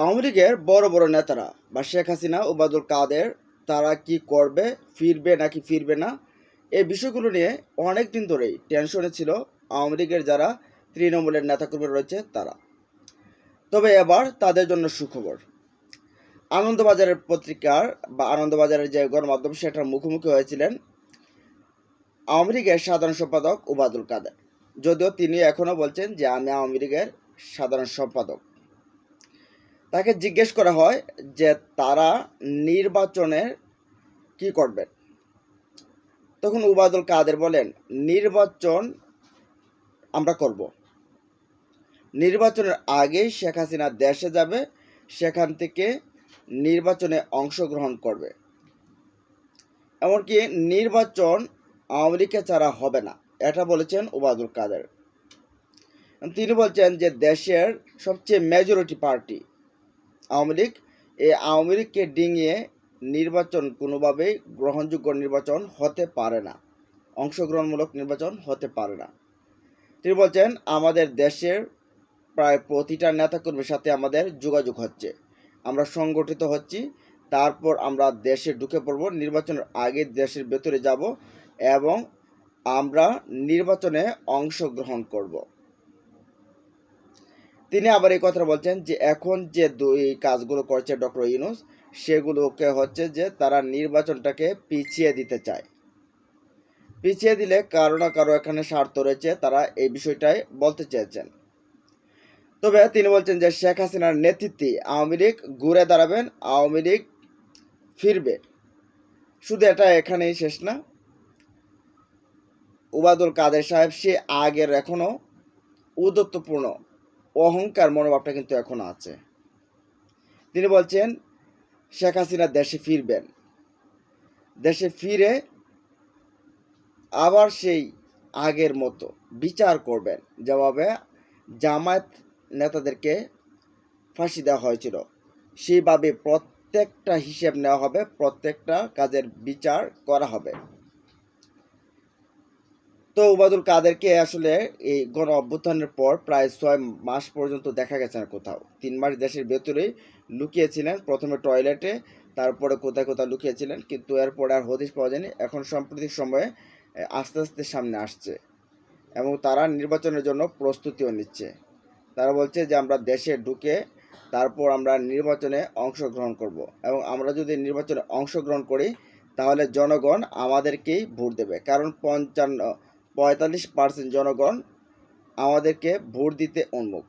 আওয়ামী লীগের বড় বড় নেতারা, বা শেখ হাসিনা, ওবায়দুল কাদের, তারা কি করবে, ফিরবে নাকি ফিরবে না, এই বিষয়গুলো নিয়ে অনেক দিন ধরেই টেনশনে ছিল আওয়ামী লীগের যারা তৃণমূলের নেতাকর্মী রয়েছে তারা। তবে এবার তাদের জন্য সুখবর। আনন্দবাজারের পত্রিকার বা আনন্দবাজারের যে গণমাধ্যম সেটার মুখোমুখি হয়েছিলেন আওয়ামী লীগের সাধারণ সম্পাদক ওবায়দুল কাদের। যদিও তিনি এখনও বলছেন যে, আমি আওয়ামী লীগের সাধারণ সম্পাদক। তাকে জিজ্ঞেস করা হয় যে তারা নির্বাচনের কি করবেন তখন উবায়দুল কাদের বলেন, নির্বাচন আমরা করব। নির্বাচনের আগেই শেখ হাসিনা দেশে যাবে, সেখান থেকে নির্বাচনে অংশগ্রহণ করবে। এমনকি নির্বাচন লীগকে ছাড়া হবে না। এটা বলেছেন ওবায়দুল কাদের। তিনি বলছেন যে দেশের সবচেয়ে মেজরিটি পার্টি আওয়ামী লীগ, এই আওয়ামী লীগকে ডিঙিয়ে নির্বাচন কোনোভাবেই গ্রহণযোগ্য নির্বাচন হতে পারে না, অংশগ্রহণমূলক নির্বাচন হতে পারে না। তিনি বলছেন, আমাদের দেশের প্রায় প্রতিটা নেতাকর্মীর সাথে আমাদের যোগাযোগ হচ্ছে। আমরা সংগঠিত হচ্ছি, তারপর আমরা দেশে ঢুকে পড়ব, নির্বাচনের আগে দেশের ভেতরে যাব এবং আমরা নির্বাচনে অংশগ্রহণ করব। তিনি আবার এই কথা বলছেন যে এখন যে দুই কাজগুলো করছে ডক্টর ইউনুস, সেগুলোকে হচ্ছে যে তারা নির্বাচনটাকে পিছিয়ে দিতে চায়। পিছিয়ে দিলে কারও না কারও এখানে স্বার্থ রয়েছে, তারা এই বিষয়টাই বলতে চেয়েছেন। তবে তিনি বলছেন যে শেখ হাসিনার নেতৃত্বে আওয়ামী লীগ ঘুরে দাঁড়াবেন, আওয়ামী লীগ ফিরবে। শুধু এটা এখানেই শেষ না। উবাদুল কাদের সাহেব সে আগের এখনও উদত্তপূর্ণ অহংকার মনোভাবটা কিন্তু এখনও আছে। তিনি বলছেন, শেখ হাসিনা দেশে ফিরবেন। দেশে ফিরে আবার সেই আগের মতো বিচার করবেন। যেভাবে জামায়াত নেতাদেরকে ফাঁসি দেওয়া হয়েছিল। সেইভাবে প্রত্যেকটা হিসেব নেওয়া হবে, প্রত্যেকটা কাজের বিচার করা হবে। তো উবাদুল কাদেরকে আসলে এই গণ অভ্যুত্থানের পর প্রায় ছয় মাস পর্যন্ত দেখা গেছে না কোথাও। তিন মাস দেশের ভেতরেই লুকিয়েছিলেন, প্রথমে টয়লেটে, তারপরে কোথায় কোথাও লুকিয়েছিলেন, কিন্তু এরপরে আর হদিশ পাওয়া যায়নি। এখন সাম্প্রতিক সময়ে আস্তে আস্তে সামনে আসছে এবং তারা নির্বাচনের জন্য প্রস্তুতিও নিচ্ছে। তারা বলছে যে আমরা দেশে ঢুকে তারপর আমরা নির্বাচনে অংশগ্রহণ করব এবং আমরা যদি নির্বাচনে অংশগ্রহণ করি, তাহলে জনগণ আমাদেরকেই ভোট দেবে। কারণ পঞ্চান্ন পঁয়তাল্লিশ পার্সেন্ট জনগণ আমাদেরকে ভোট দিতে উন্মুখ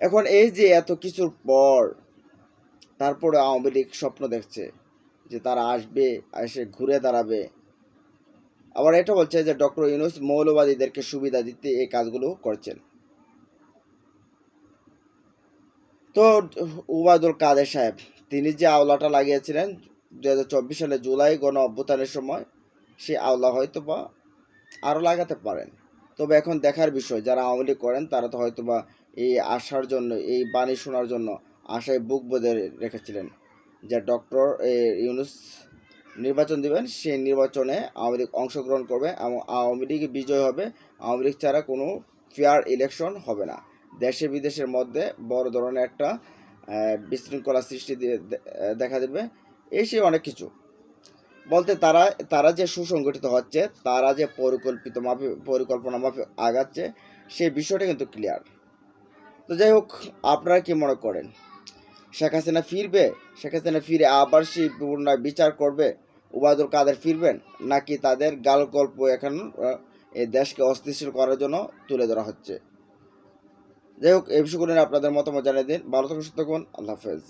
এখন এই যে এত কিছুর পর তারপরে আওয়ামী লীগ স্বপ্ন দেখছে যে তারা আসবে, এসে ঘুরে দাঁড়াবে। আবার এটা বলছে যে ডক্টর ইউনুস মৌলবাদীদেরকে সুবিধা দিতে এই কাজগুলো করছেন। তো উবায়দুল কাদের সাহেব, তিনি যে আওলাটা লাগিয়েছিলেন দু হাজার চব্বিশ সালে জুলাই গণ অভ্যুত্থানের সময়, সেই আওলা হয়তো বা আরও লাগাতে পারেন। তবে এখন দেখার বিষয়, যারা আওয়ামী লীগ করেন, তারা তো হয়তো বা এই আসার জন্য, এই বাণী শোনার জন্য আশায় বুক বেঁধে রেখেছিলেন। যে ডক্টর ইউনুস নির্বাচন দিবেন, সেই নির্বাচনে আওয়ামী লীগ অংশগ্রহণ করবে এবং আওয়ামী লীগ বিজয় হবে। আওয়ামী লীগ ছাড়া কোনো ফেয়ার ইলেকশন হবে না। দেশে বিদেশের মধ্যে বড় ধরনের একটা বিশৃঙ্খলা সৃষ্টি দিয়ে দেখা দেবে এই সে অনেক কিছু। বলতে তারা তারা যে সুসংগঠিত হচ্ছে, তারা যে পরিকল্পিত মাফে, পরিকল্পনা মাফে আগাচ্ছে সেই বিষয়টা কিন্তু ক্লিয়ার তো যাই হোক, আপনারা কি মনে করেন? শেখ হাসিনা ফিরবে? শেখ হাসিনা ফিরে আবার সেই পুনরায় বিচার করবে? উবায়দুল কাদের ফিরবেন? নাকি তাদের গাল গল্প এখন এই দেশকে অস্থিতিশীল করার জন্য তুলে ধরা হচ্ছে? যাই হোক, এই বিষয়গুলো আপনাদের মতামত জানিয়ে দিন। ভালো থাকুন, সুস্থ থাকুন। আল্লাহ হাফেজ।